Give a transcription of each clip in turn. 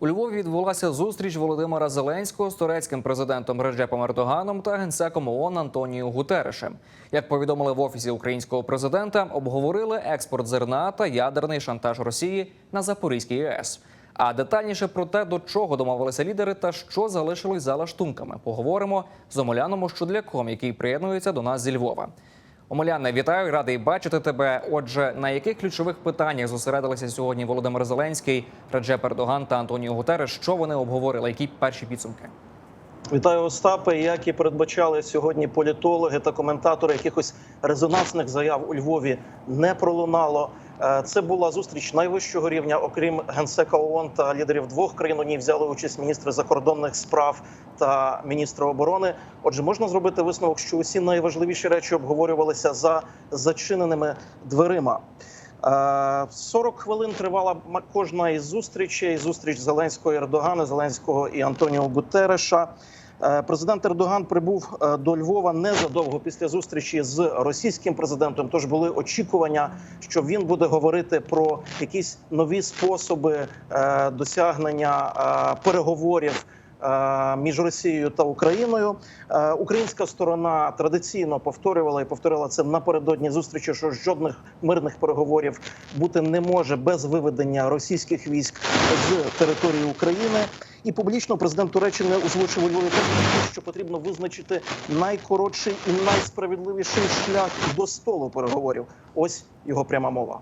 У Львові відбулася зустріч Володимира Зеленського з турецьким президентом Реджепом Ердоганом та генсеком ООН Антоніо Гутерешем. Як повідомили в офісі українського президента, обговорили експорт зерна та ядерний шантаж Росії на Запорізькій АЕС. А детальніше про те, до чого домовилися лідери та що залишилось за лаштунками, поговоримо з Омеляном Щудляком, який приєднується до нас зі Львова. Омеляне, вітаю, радий бачити тебе. Отже, на яких ключових питаннях зосередилися сьогодні Володимир Зеленський, Реджеп Ердоган та Антоніо Гутереш? Що вони обговорили? Які перші підсумки? Вітаю Остапе. Як і передбачали сьогодні політологи та коментатори, якихось резонансних заяв у Львові не пролунало. Е, Це була зустріч найвищого рівня, окрім генсека ООН та лідерів двох країн. У ній взяли участь міністри закордонних справ та міністра оборони. Отже, можна зробити висновок, що усі найважливіші речі обговорювалися за зачиненими дверима. Е, 40 хвилин тривала кожна із зустрічей. Зустріч Зеленського і Ердогана, Зеленського і Антоніо Гутереша. Е, Президент Ердоган прибув е, до Львова незадовго після зустрічі з російським президентом. Тож були очікування, що він буде говорити про якісь нові способи е, досягнення переговорів між Росією та Україною. Е, Українська сторона традиційно повторювала і повторила це напередодні зустрічі, що жодних мирних переговорів бути не може без виведення російських військ з території України. І публічно президент Туреччини озвучив що потрібно визначити найкоротший і найсправедливіший шлях до столу переговорів. Ось його пряма мова.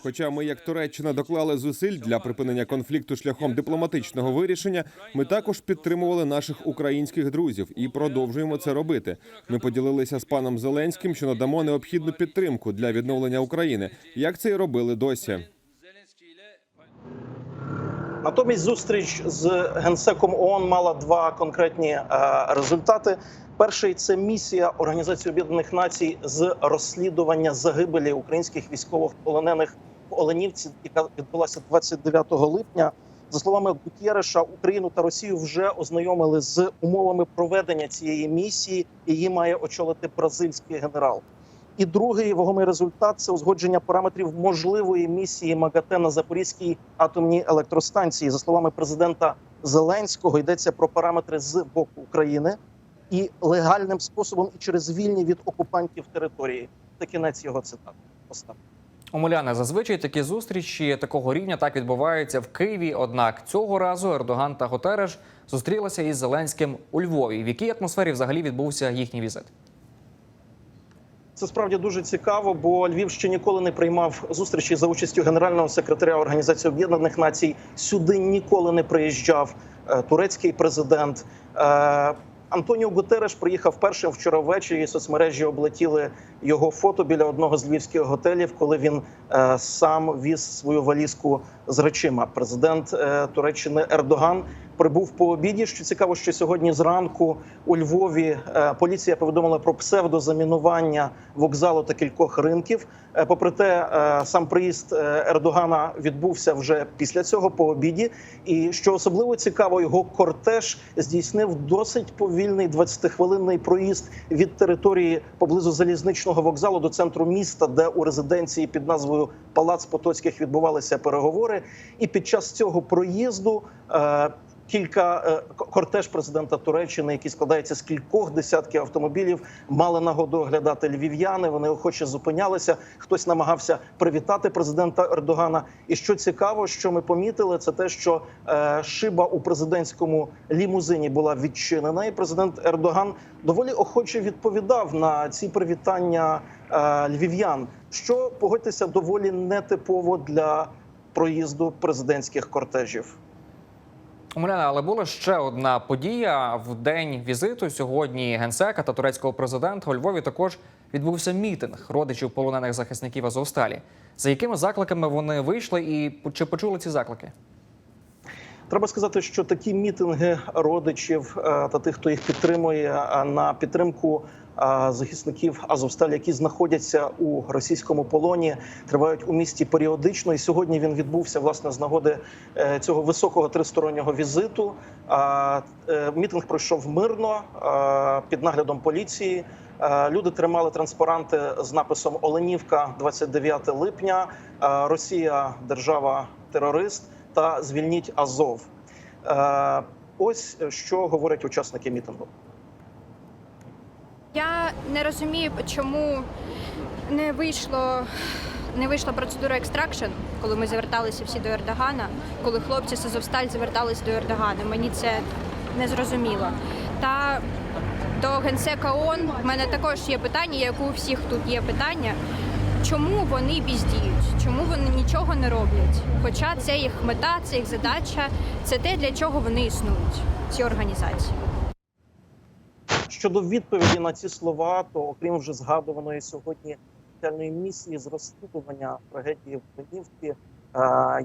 Хоча ми, як Туреччина, доклали зусиль для припинення конфлікту шляхом дипломатичного вирішення, ми також підтримували наших українських друзів і продовжуємо це робити. Ми поділилися з паном Зеленським, що надамо необхідну підтримку для відновлення України, як це і робили досі. Натомість зустріч з генсеком ООН мала два конкретні е, результати. Перший це місія Організації Об'єднаних Націй з розслідування загибелі українських військовополонених в Оленівці, яка відбулася 29 липня. За словами Гутєреша, Україну та Росію вже ознайомили з умовами проведення цієї місії. Її має очолити бразильський генерал. І другий вагомий результат це узгодження параметрів можливої місії МАГАТЕ на Запорізькій атомній електростанції. За словами президента Зеленського, йдеться про параметри з боку України і легальним способом, і через вільні від окупантів території. Це кінець його цитати. Остап. Омеляне, зазвичай такі зустрічі такого рівня так відбуваються в Києві. Однак цього разу Ердоган та Гутереш зустрілися із Зеленським у Львові. В якій атмосфері взагалі відбувся їхній візит? Це справді дуже цікаво, бо Львів ще ніколи не приймав зустрічі за участю генерального секретаря Організації Об'єднаних Націй. Сюди ніколи не приїжджав е, турецький президент. Антоніо Гутереш приїхав першим вчора ввечері. Соцмережі облетіли його фото біля одного з львівських готелів, коли він е, сам віз свою валізку з речима. Президент е, Туреччини Ердоган прибув по обіді. Що цікаво, що сьогодні зранку у Львові е, поліція повідомила про псевдозамінування вокзалу та кількох ринків. Е, Попри те, е, сам приїзд е, Ердогана відбувся вже після цього по обіді. І що особливо цікаво, його кортеж здійснив досить повільний 20-хвилинний проїзд від території поблизу залізничного вокзалу до центру міста, де у резиденції під назвою Палац Потоцьких відбувалися переговори. І під час цього проїзду. Кілька е, кортеж президента Туреччини, який складається з кількох десятків автомобілів, мали нагоду оглядати львів'яни. Вони охоче зупинялися. Хтось намагався привітати президента Ердогана. І що цікаво, що ми помітили, це те, що е, шиба у президентському лімузині була відчинена, і президент Ердоган доволі охоче відповідав на ці привітання е, львів'ян, що погодьтеся доволі нетипово для проїзду президентських кортежів. Омеляне, але була ще одна подія в день візиту. Сьогодні генсека та турецького президента у Львові також відбувся мітинг родичів полонених захисників Азовсталі. За якими закликами вони вийшли, і чи почули ці заклики? Треба сказати, що такі мітинги родичів е, та тих, хто їх підтримує е, на підтримку захисників Азовсталі, які знаходяться у російському полоні, тривають у місті періодично. І сьогодні він відбувся власне з нагоди е, цього високого тристороннього візиту. Е, Мітинг пройшов мирно під наглядом поліції. Люди тримали транспаранти з написом Оленівка 29 липня. Росія держава терорист та звільніть Азов. Е, Ось що говорять учасники мітингу. Я не розумію, чому не вийшло. Не вийшла процедура екстракшн, коли ми зверталися всі до Ердогана, коли хлопці з Азовсталь зверталися до Ердогана. Мені це не зрозуміло. Та до генсека ООН в мене також є питання, як у всіх тут є питання. Чому вони бездіють? Чому вони нічого не роблять? Хоча це їх мета, це їх задача, це те, для чого вони існують, ці організації. Щодо відповіді на ці слова, то окрім вже згадуваної сьогодні спеціальної місії з розслідування трагедії в Кремівці, е,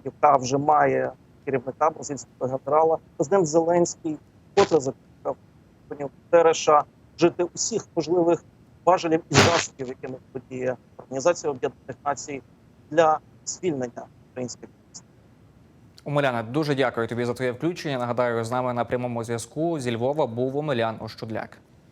яка вже має керівника бразильського генерала, президент Зеленський вкотре закликав Гутерреша вжити усіх можливих важелів і засобів, якими подіє Організація Об'єднаних Націй для звільнення українських. Омеляна, дуже дякую тобі за твоє включення. Нагадаю, з нами на прямому зв'язку зі Львова був Омелян Ощудляк.